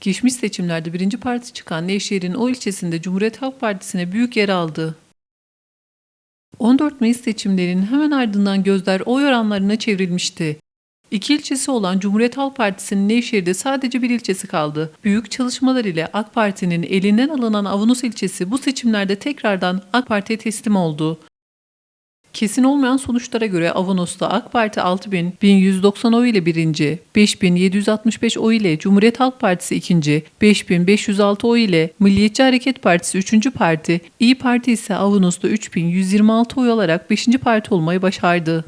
Geçmiş seçimlerde birinci parti çıkan Nevşehir'in o ilçesinde Cumhuriyet Halk Partisi'ne büyük yer aldı. 14 Mayıs seçimlerinin hemen ardından gözler oy oranlarına çevrilmişti. İki ilçesi olan Cumhuriyet Halk Partisi'nin Nevşehir'de sadece bir ilçesi kaldı. Büyük çalışmalar ile AK Parti'nin elinden alınan Avanos ilçesi bu seçimlerde tekrardan AK Parti'ye teslim oldu. Kesin olmayan sonuçlara göre Avanos'ta AK Parti 6000-1190 oy ile birinci, 5765 oy ile Cumhuriyet Halk Partisi ikinci, 5506 oy ile Milliyetçi Hareket Partisi üçüncü parti, İyi Parti ise Avanos'ta 3126 oy alarak beşinci parti olmayı başardı.